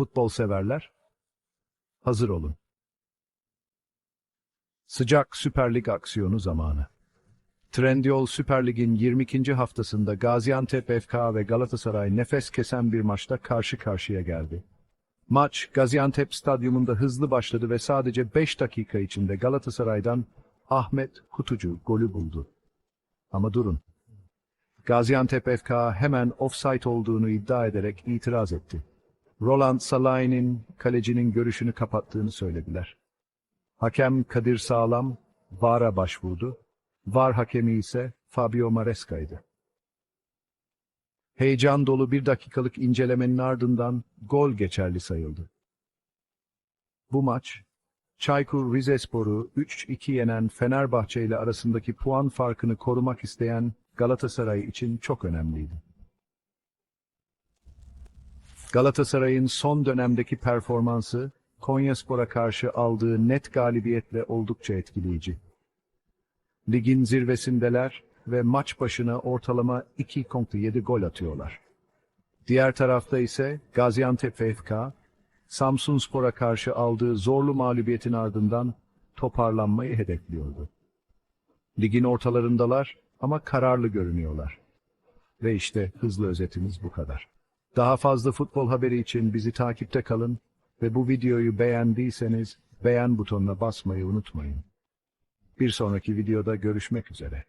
Futbol severler, hazır olun. Sıcak Süper Lig aksiyonu zamanı. Trendyol Süper Lig'in 22. haftasında Gaziantep FK ve Galatasaray nefes kesen bir maçta karşı karşıya geldi. Maç Gaziantep stadyumunda hızlı başladı ve sadece 5 dakika içinde Galatasaray'dan Ahmet Kutucu golü buldu. Ama durun. Gaziantep FK hemen offside olduğunu iddia ederek itiraz etti. Roland Salah'ın kalecinin görüşünü kapattığını söylediler. Hakem Kadir Sağlam VAR'a başvurdu. VAR hakemi ise Fabio Maresca'ydı. Heyecan dolu bir dakikalık incelemenin ardından gol geçerli sayıldı. Bu maç, Çaykur Rizespor'u 3-2 yenen Fenerbahçe ile arasındaki puan farkını korumak isteyen Galatasaray için çok önemliydi. Galatasaray'ın son dönemdeki performansı, Konyaspor'a karşı aldığı net galibiyetle oldukça etkileyici. Ligin zirvesindeler ve maç başına ortalama 2.7 gol atıyorlar. Diğer tarafta ise Gaziantep FK, Samsunspor'a karşı aldığı zorlu mağlubiyetin ardından toparlanmayı hedefliyordu. Ligin ortalarındalar ama kararlı görünüyorlar. Ve işte hızlı özetimiz bu kadar. Daha fazla futbol haberi için bizi takipte kalın ve bu videoyu beğendiyseniz beğen butonuna basmayı unutmayın. Bir sonraki videoda görüşmek üzere.